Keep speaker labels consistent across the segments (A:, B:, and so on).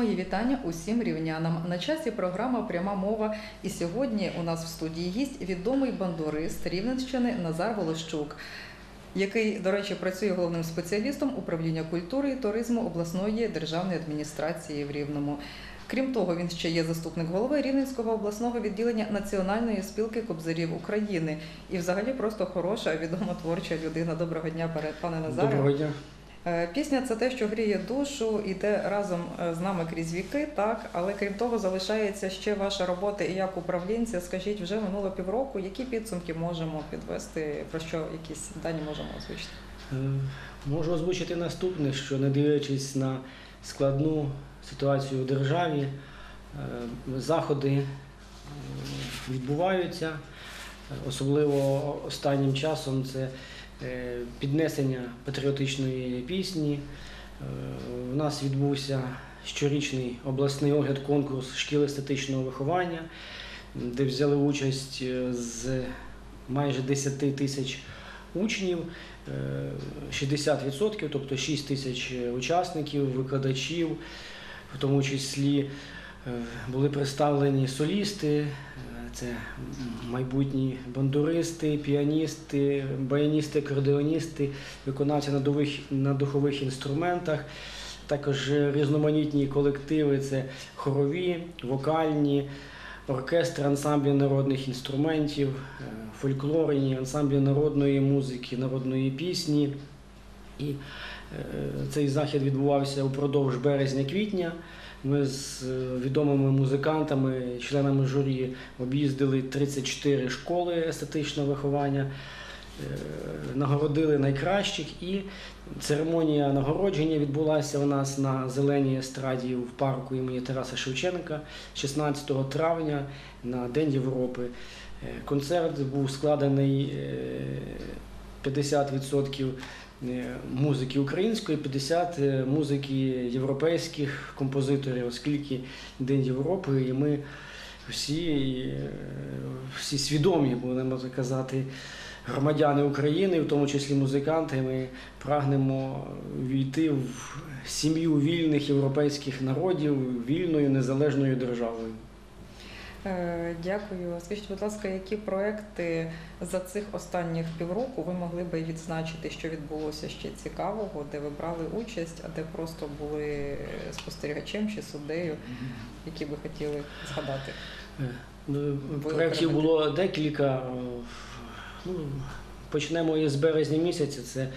A: Мої вітання усім рівнянам. На часі програма Пряма мова. І сьогодні у нас в студії гість відомий бандурист Рівненщини Назар Волощук, який, до речі, працює головним спеціалістом управління культури і туризму обласної державної адміністрації в Рівному. Крім того, він ще є заступник голови Рівненського обласного відділення Національної спілки кобзарів України і, взагалі, просто хороша, відома творча людина. Доброго дня, пане Назаре.
B: Доброго дня.
A: Е, Пісня це те, що гріє душу, іде разом е, з нами крізь віки, так але крім того, залишається ще ваша робота і як управлінця. Скажіть, вже минуло півроку. Які підсумки можемо підвести? Про що якісь дані можемо озвучити?
B: Е, Можу озвучити наступне, що не дивлячись на складну ситуацію у державі, заходи відбуваються. Особливо останнім часом це піднесення патріотичної пісні. Е, У нас відбувся щорічний обласний огляд конкурс шкіл естетичного виховання, де взяли участь е, з майже 10 тисяч учнів, е, 60%, тобто 6 тисяч учасників, викладачів, в тому числі е, були представлені солісти, е, це майбутні бандуристи, піаністи, баяністи, акордеоністи, виконавці на духових, на духових інструментах. Також різноманітні колективи це хорові, вокальні, оркестр, ансамблі народних інструментів, е, фольклорні, ансамблі народної музики, народної пісні. І е, цей захід відбувався упродовж березня-квітня. Ми з е, відомими музикантами, членами журі об'їздили 34 школи естетичного виховання, е, нагородили найкращих. І церемонія нагородження відбулася у нас на зеленій естраді в парку імені Тараса Шевченка 16 травня на День Європи. Е, Концерт був складений е, 50% е, музики української, 50% е, музики європейських композиторів, оскільки День Європи, і ми всі, е, всі свідомі, будемо казати, громадяни України, в тому числі музиканти, ми прагнемо війти в сім'ю вільних європейських народів вільною незалежною державою.
A: Е, Дякую. Скажіть, будь ласка, які проекти за цих останніх півроку ви могли би відзначити, що відбулося ще цікавого, де ви брали участь, а де просто були спостерігачем чи суддею, які би хотіли згадати?
B: Е, ну, Проєктів було декілька. Ну, почнемо із березня місяця. Це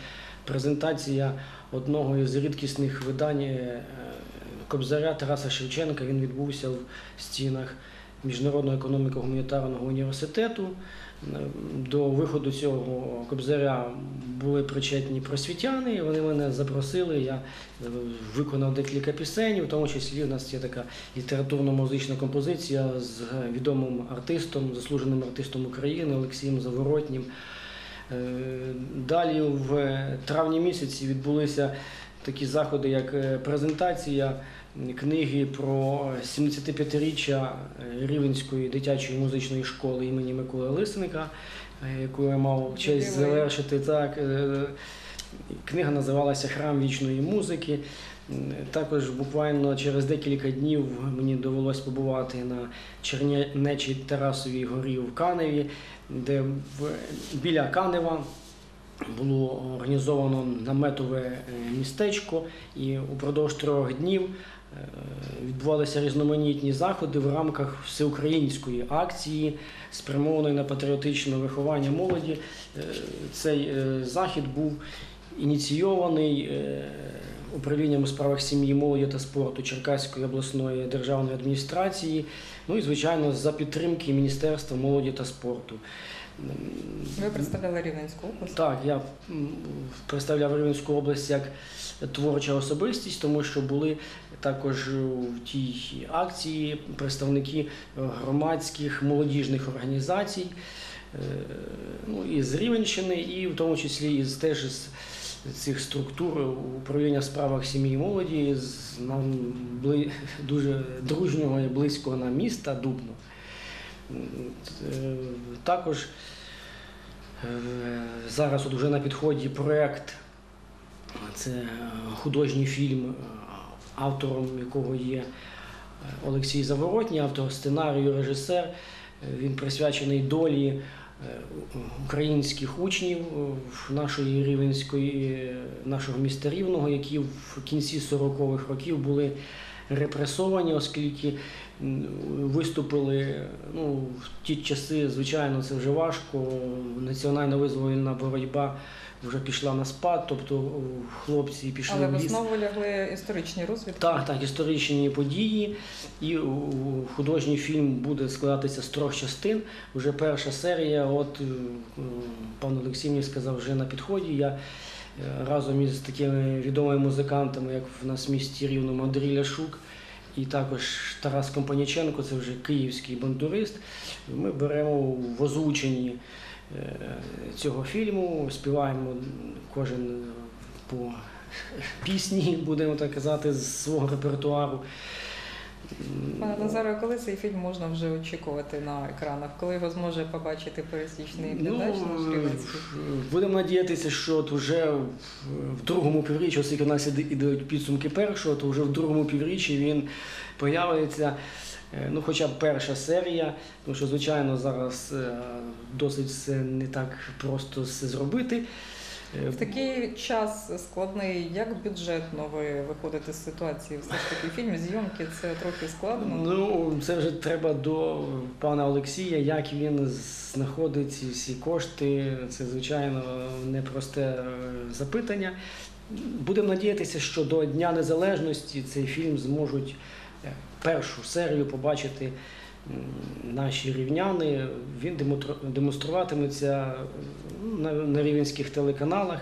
B: презентація одного із рідкісних видань е, Кобзаря Тараса Шевченка. Він відбувся в стінах Міжнародного економіко-гуманітарного університету. До виходу цього кобзаря були причетні просвітяни, і вони мене запросили. Я виконав декілька пісень, в тому числі у нас є така літературно-музична композиція з відомим артистом, заслуженим артистом України Олексієм Заворотнім. Е, Далі в травні місяці відбулися такі заходи, як е, презентація книги про 75-річчя Рівенської дитячої музичної школи імені Миколи Лисенка, е, яку я мав честь завершити. Так, е, книга називалася Храм вічної музики. Також буквально через декілька днів мені довелось побувати на Чернечій Тарасовій горі в Каневі, де біля Канева було організовано наметове е, містечко, і упродовж трьох днів е, відбувалися різноманітні заходи в рамках всеукраїнської акції, спрямованої на патріотичне виховання молоді. Е, Цей е, захід був ініційований е, управлінням у справах сім'ї, молоді та спорту Черкаської обласної державної адміністрації, ну і звичайно за підтримки Міністерства молоді та спорту.
A: Ви представляли Рівненську область?
B: так, я представляв Рівненську область як творча особистість, тому що були також в тій акції представники громадських молодіжних організацій, е, ну, і з Рівенщини, і в тому числі із теж з цих структур управління в справах сім'ї і молоді з нам бли, дуже дружнього і близького нам міста Дубно. Е, Також Зараз от вже на підході проєкт. Це е, художній фільм е, автором якого є е, Олексій Заворотній, автор сценарію, режисер. Е, Він присвячений долі е, українських учнів е, нашої рівенської, е, нашого міста Рівного, які в кінці 40-х років були репресовані, оскільки виступили ну, в ті часи, звичайно, це вже важко. Національна визвольна боротьба вже пішла на спад, тобто хлопці пішли
A: Але
B: в
A: основу лягли історичні розвідки.
B: Так, так, історичні події. І у художній фільм буде складатися з трьох частин. Вже перша серія, от е, е, пан Олексій мені сказав, вже на підході. Я е, разом із такими відомими музикантами, як в нас в місті Рівному Андрій Ляшук і також Тарас Компаніченко, це вже київський бандурист. Ми беремо в озвученні е, цього фільму, співаємо кожен по пісні, будемо так казати, з свого репертуару.
A: Пане Назаре, коли цей фільм можна вже очікувати на екранах? Коли його зможе побачити пересічний
B: Ну,
A: глядач наш рівенський?
B: будемо надіятися, що от вже в- в другому півріччі, оскільки у нас ідуть підсумки першого, то вже в другому півріччі він появиться. е, Ну, хоча б перша серія, тому що, звичайно, зараз е, досить все не так просто все зробити. Е,
A: В такий час складний, як бюджетно ви виходите з ситуації? Все ж таки фільм, зйомки це трохи складно.
B: Ну, це вже треба до пана Олексія, як він знаходить ці всі кошти. Це, звичайно, непросте е, запитання. Будемо надіятися, що до Дня Незалежності цей фільм зможуть е, першу серію побачити наші рівняни. Він демонстр- демонструватиметься на, рівенських телеканалах.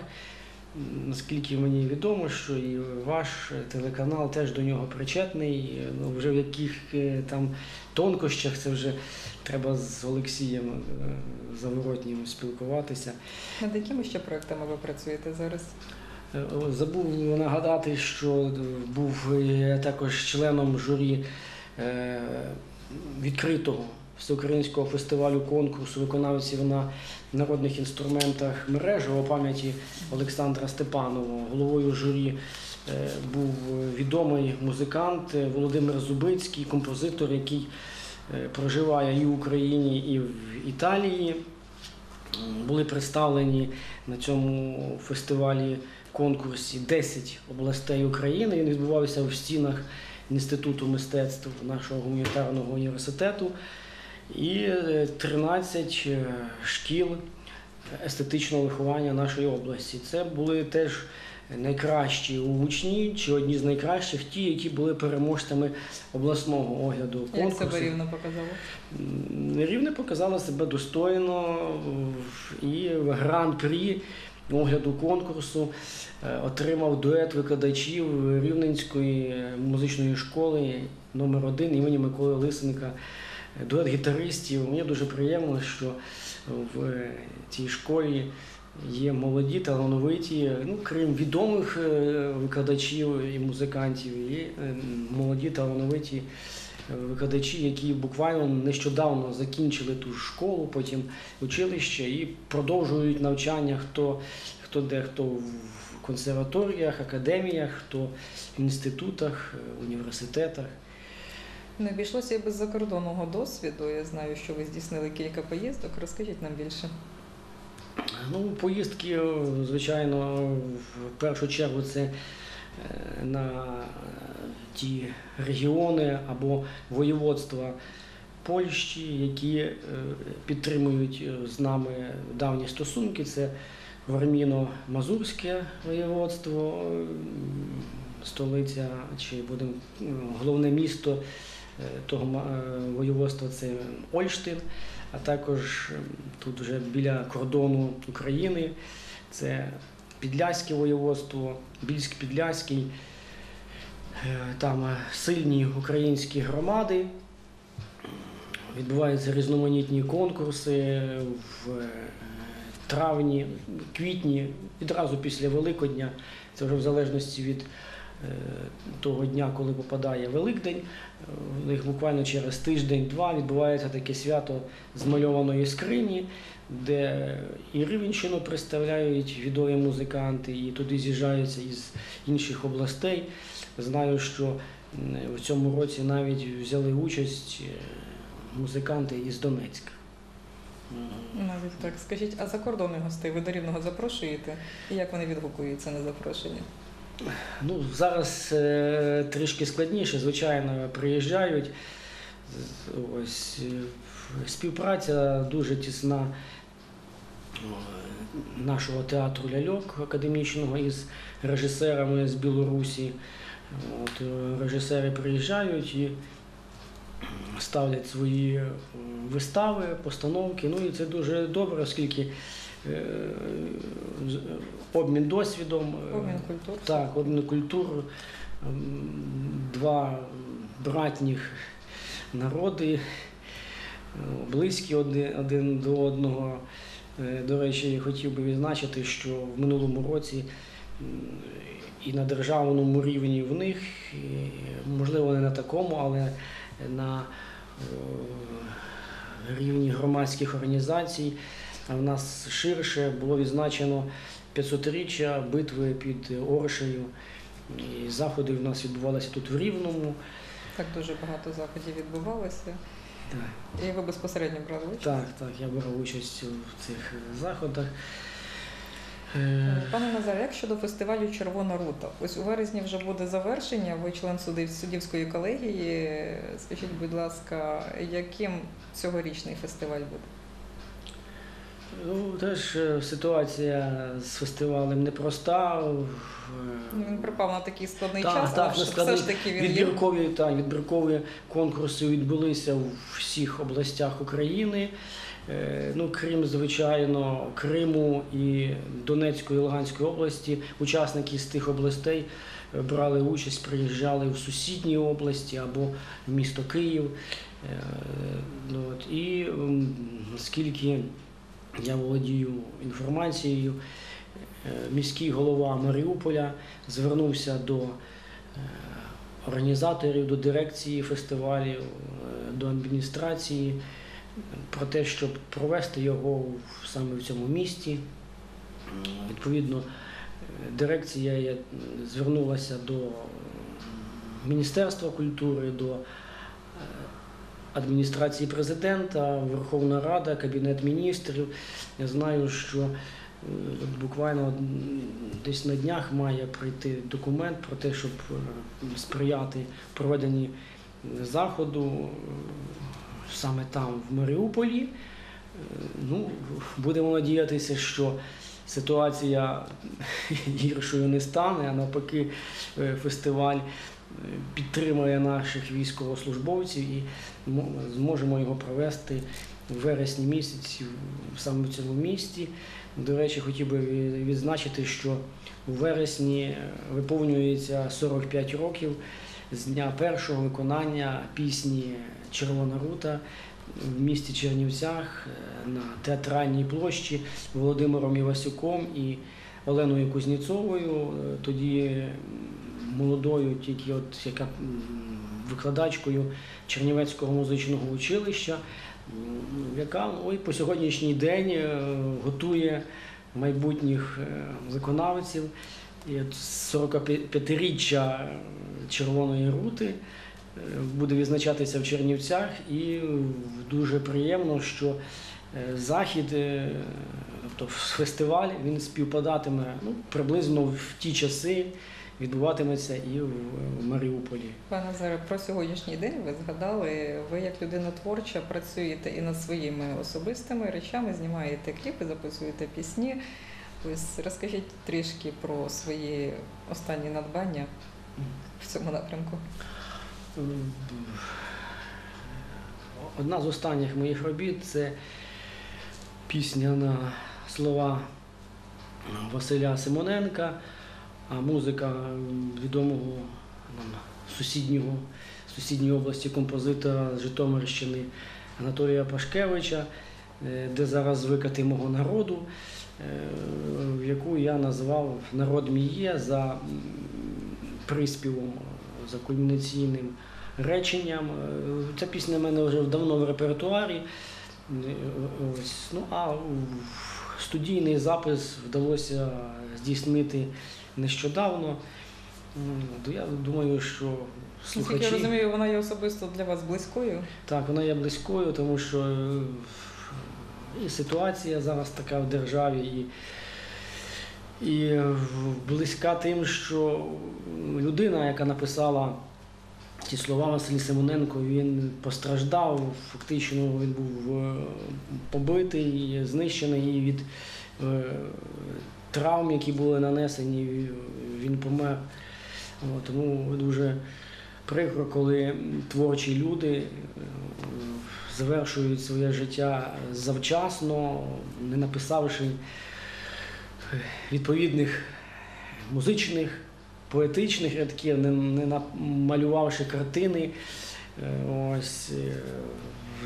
B: Наскільки мені відомо, що і ваш телеканал теж до нього причетний. Ну, вже в яких е, там тонкощах це вже треба з Олексієм е, Заворотнім спілкуватися.
A: Над якими ще проектами ви працюєте зараз?
B: Е, Забув нагадати, що був також членом журі відкритого всеукраїнського фестивалю конкурсу виконавців на народних інструментах мережево пам'яті Олександра Степанова. Головою журі е, був відомий музикант Володимир Зубицький, композитор, який е, проживає і в Україні, і в Італії. Були представлені на цьому фестивалі конкурсі 10 областей України. Він відбувався в стінах Інституту мистецтв нашого гуманітарного університету і е, 13 е, шкіл естетичного виховання нашої області. Це були теж найкращі учні, чи одні з найкращих, ті, які були переможцями обласного огляду
A: Як себе рівно показало?
B: Рівне показала себе достойно і гран-прі огляду конкурсу е, отримав дует викладачів Рівненської музичної школи номер 1 імені Миколи Лисенка. Дует гітаристів. Мені дуже приємно, що в цій школі є молоді, талановиті, ну, крім відомих е, викладачів і музикантів, є е, молоді талановиті викладачі, які буквально нещодавно закінчили ту школу, потім училище і продовжують навчання хто, хто де, хто в консерваторіях, академіях, хто в інститутах, е, університетах.
A: Не обійшлося і без закордонного досвіду. Я знаю, що ви здійснили кілька поїздок. Розкажіть нам більше.
B: Ну, поїздки, е, звичайно, в першу чергу це на ті регіони або воєводства Польщі, які е, підтримують е, з нами давні стосунки. Це Варміно-Мазурське воєводство, е, столиця чи будемо головне місто е, того е, воєводства це Ольштин, а також е, тут вже біля кордону України це Підляське воєводство, Більськ-Підляський. Е, Там е, сильні українські громади. Відбуваються різноманітні конкурси в е, травні, квітні, відразу після Великодня. Це вже в залежності від того дня, коли попадає Великдень. У них буквально через тиждень-два відбувається таке свято змальованої скрині, де і Рівенщину представляють відомі музиканти, і туди з'їжджаються із інших областей. Знаю, що в цьому році навіть взяли участь е, музиканти із Донецька.
A: Навіть так. Скажіть, а закордонних гостей ви до рівного запрошуєте? І як вони відгукуються на запрошення?
B: Ну, зараз е, трішки складніше, звичайно, приїжджають. Ось, е, співпраця дуже тісна е, нашого театру ляльок академічного із режисерами з Білорусі. От, е, режисери приїжджають і ставлять свої вистави, постановки. Ну і це дуже добре, оскільки обмін досвідом.
A: Обмін культур.
B: так, обмін культур, ем, два братніх народи, е, близькі один, до одного. Е, До речі, хотів би відзначити, що в минулому році і на державному рівні в них, можливо, не на такому, але на е, рівні громадських організацій, в нас ширше було відзначено 500-річчя битви під Оршею. І заходи в нас відбувалися тут в Рівному.
A: Так дуже багато заходів відбувалося.
B: Так,
A: І ви безпосередньо брали участь?
B: так, так я брав участь в цих заходах.
A: Пане Назаре, як щодо фестивалю Червона рута? Ось у вересні вже буде завершення. Ви член суддівської колегії. Скажіть, будь ласка, яким цьогорічний фестиваль буде?
B: Ну, теж е, ситуація з фестивалем непроста. Е,
A: Він припав на такий складний
B: Так,
A: час,
B: так,
A: але
B: на
A: все ж таки він.
B: Відбіркові, так, відбіркові конкурси відбулися у всіх областях України. Е, Ну, крім, звичайно, Криму і Донецької і Луганської області, учасники з тих областей брали участь, приїжджали в сусідні області або в місто Київ. Ну, от, і скільки я володію інформацією, е, міський голова Маріуполя звернувся до е, організаторів, до дирекції фестивалів, е, до адміністрації про те, щоб провести його саме в цьому місті. Відповідно, дирекція звернулася до Міністерства культури, до адміністрації президента, Верховна Рада, Кабінет міністрів. Я знаю, що буквально десь на днях має прийти документ про те, щоб е, сприяти проведенні заходу е, саме там, в Маріуполі. Е, Ну, будемо надіятися, що ситуація гіршою не стане, а навпаки, фестиваль підтримує наших військовослужбовців і зможемо його провести в вересні місяці в- саме в цьому місті. До речі, хотів би відзначити, що у вересні е, виповнюється 45 років з дня першого виконання пісні Червона рута в місті Чернівцях е, на театральній площі Володимиром Івасюком і Оленою Кузніцовою, е, тоді молодою, тільки от яка викладачкою Чернівецького музичного училища, яка ой, по сьогоднішній день е, готує майбутніх е, виконавців. 45-річчя Червоної рути е, буде відзначатися в Чернівцях, і дуже приємно, що е, захід, е, тобто фестиваль, він співпадатиме ну, приблизно в ті часи, відбуватиметься і в Маріуполі.
A: Пане Назаре, про сьогоднішній день ви згадали, ви як людина творча працюєте і над своїми особистими речами, знімаєте кліпи, записуєте пісні. Ось розкажіть трішки про свої останні надбання в цьому напрямку.
B: Одна з останніх моїх робіт це пісня на слова Василя Симоненка, а музика відомого нам сусіднього, сусідньої області композитора з Житомирщини Анатолія Пашкевича, е, де зараз викати мого народу, е, яку я назвав Народ мій є за приспівом, за кульмінаційним реченням. Е, Ця пісня в мене вже давно в репертуарі. Ось. Ну, а студійний запис вдалося здійснити нещодавно. То Я думаю, що
A: Наскільки я розумію, вона є особисто для вас близькою.
B: Так, вона є близькою, тому що е, і ситуація зараз така в державі, і, і е, близька тим, що людина, яка написала ці слова Василь Симоненко, він постраждав, фактично він був е, побитий, знищений від травм, які були нанесені, він помер. Тому дуже прикро, коли творчі люди е, завершують своє життя завчасно, не написавши е, відповідних музичних, поетичних рядків, не, намалювавши картини. Е, Ось,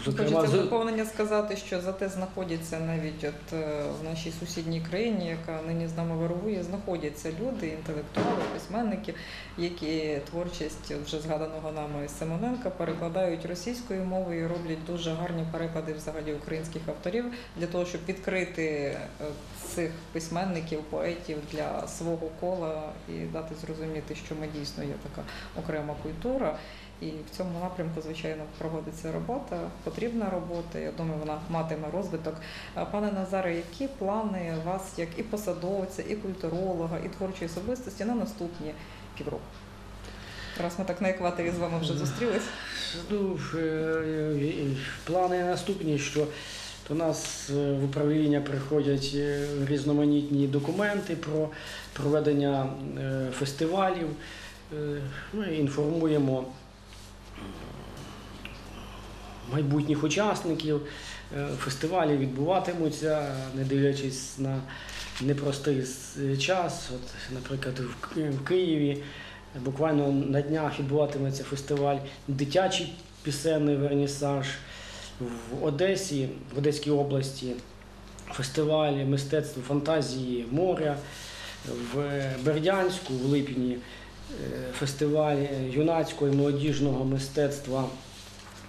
B: зокрема,
A: Хочеться доповнення сказати, що зате знаходяться навіть от е, в нашій сусідній країні, яка нині з нами вирує, знаходяться люди, інтелектуали, письменники, які творчість вже згаданого нами Симоненка перекладають російською мовою і роблять дуже гарні переклади взагалі українських авторів для того, щоб відкрити е, цих письменників, поетів для свого кола і дати зрозуміти, що ми дійсно є така окрема культура. І в цьому напрямку, звичайно, проводиться робота, потрібна робота. Я думаю, вона матиме розвиток. Пане Назаре, які плани у вас як і посадовця, і культуролога, і творчої особистості на наступні півроку? Раз ми так на екваторі з вами вже зустрілись.
B: Ну, е, е, плани наступні, що до нас е, в управління приходять е, різноманітні документи про проведення е, фестивалів. Е, Ми інформуємо е, майбутніх учасників. Е, Фестивалі відбуватимуться, не дивлячись на непростий час. От, наприклад, в Києві буквально на днях відбуватиметься фестиваль дитячий пісенний вернісаж. В Одесі, в Одеській області фестиваль мистецтва фантазії моря. В Бердянську в липні фестиваль юнацького і молодіжного мистецтва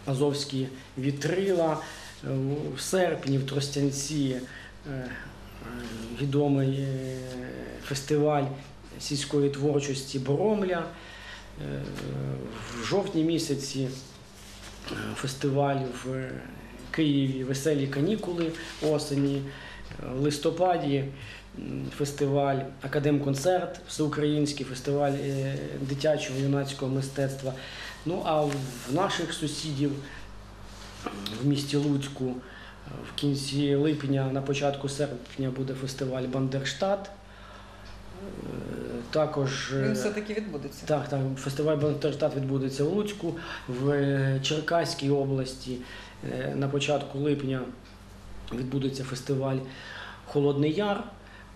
B: Азовські вітрила. В серпні в Тростянці е, відомий е, фестиваль сільської творчості Боромля. Е, В жовтні місяці фестиваль в Києві Веселі канікули осені. В листопаді фестиваль Академконцерт, всеукраїнський фестиваль е, дитячого юнацького мистецтва. Ну а в наших сусідів в місті Луцьку е, в кінці липня, на початку серпня буде фестиваль Бандерштат. Е, Також
A: Він все-таки відбудеться.
B: так, так, фестиваль Бандерштат відбудеться в Луцьку, в Черкаській області на початку липня відбудеться фестиваль Холодний Яр.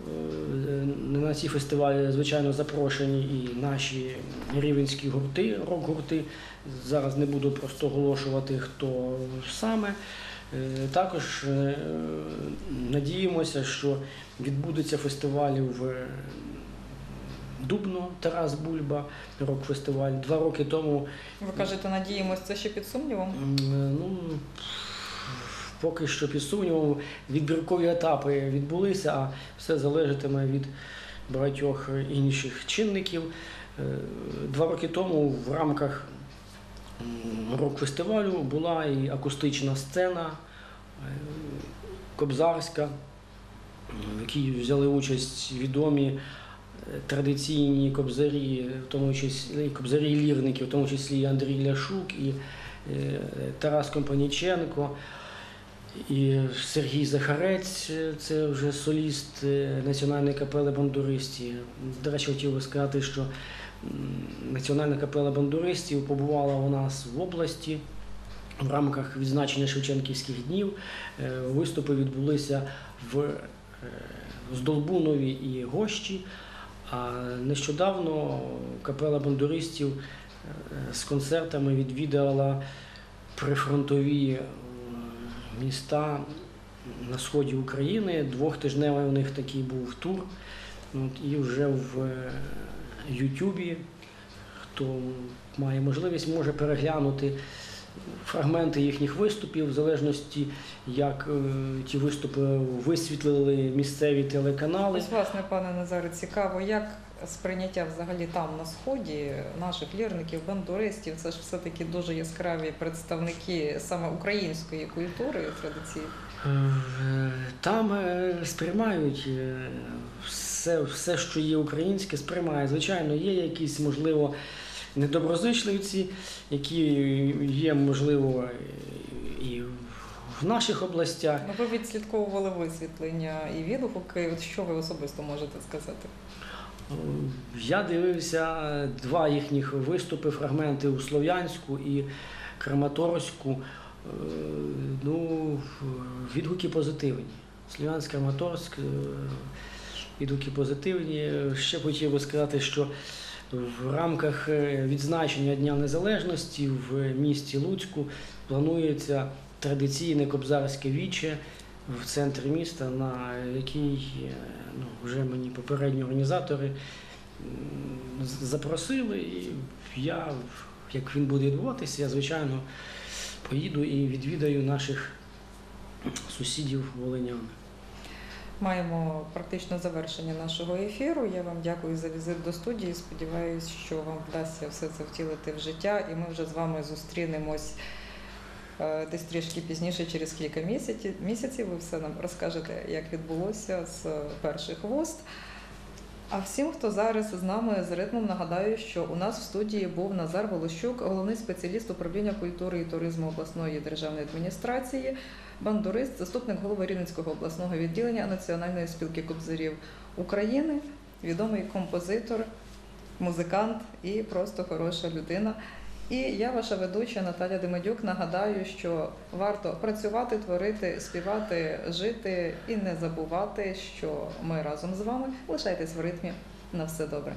B: Е, На ці фестивалі, звичайно, запрошені і наші рівенські гурти, рок-гурти. Зараз не буду просто оголошувати, хто саме. Е, Також е, надіємося, що відбудеться фестиваль в Дубно Тарас Бульба, рок-фестиваль. Два роки тому
A: Ви кажете, надіємось, це ще під сумнівом.
B: ну, поки що під сумнівом відбіркові етапи відбулися, а все залежатиме від багатьох інших чинників. Е, Два роки тому в рамках рок-фестивалю була і акустична сцена е, Кобзарська, в якій взяли участь відомі е, традиційні кобзарі, в тому числі кобзарі лірники, в тому числі і Андрій Ляшук, і Тарас Компаніченко, і Сергій Захарець, е, це вже соліст е, Національної капели бандуристів. До речі, хотів би сказати, що Національна капела бандуристів побувала у нас в області. В рамках відзначення Шевченківських днів Е, виступи відбулися в Здолбунові і Гощі. А нещодавно капела бандуристів з концертами відвідала прифронтові міста на сході України. Двохтижневий у них такий був тур. От, і вже в е, Ютубі, хто має можливість, може переглянути фрагменти їхніх виступів, в залежності, як е, ті виступи висвітлили місцеві телеканали.
A: Ось, власне, пане Назаре, цікаво, як сприйняття взагалі там на сході наших лірників, бандуристів. Це ж все-таки дуже яскраві представники саме української культури традиції.
B: Е, Там е, сприймають е, все, все, що є українське, сприймає. Звичайно, є якісь, можливо, недоброзичливці, які є, можливо, і в наших областях.
A: Ну, ви відслідковували висвітлення і відгуки. От що ви особисто можете сказати?
B: Я дивився два їхніх виступи, фрагменти у Слов'янську і Краматорську. Е, Ну, відгуки позитивні. Слов'янськ, Краматорськ, е, відгуки позитивні. Ще хотів би сказати, що в рамках е, відзначення Дня Незалежності в місті Луцьку планується традиційне кобзарське віче в центрі міста, на який е, ну, вже мені попередні організатори запросили. І я, як він буде відбуватися, я звичайно поїду і відвідаю наших сусідів волинян.
A: Маємо практично завершення нашого ефіру. Я вам дякую за візит до студії. Сподіваюсь, що вам вдасться все це втілити в життя, і ми вже з вами зустрінемось десь трішки пізніше, через кілька місяців. місяців. Ви все нам розкажете, як відбулося з перших вуст. А всім, хто зараз з нами з ритмом, нагадаю, що у нас в студії був Назар Волощук, головний спеціаліст управління культури і туризму обласної державної адміністрації, бандурист, заступник голови Рівненського обласного відділення Національної спілки кобзарів України, відомий композитор, музикант і просто хороша людина. І я, ваша ведуча Наталя Демедюк, нагадаю, що варто працювати, творити, співати, жити і не забувати, що ми разом з вами лишайтесь в ритмі. На все добре.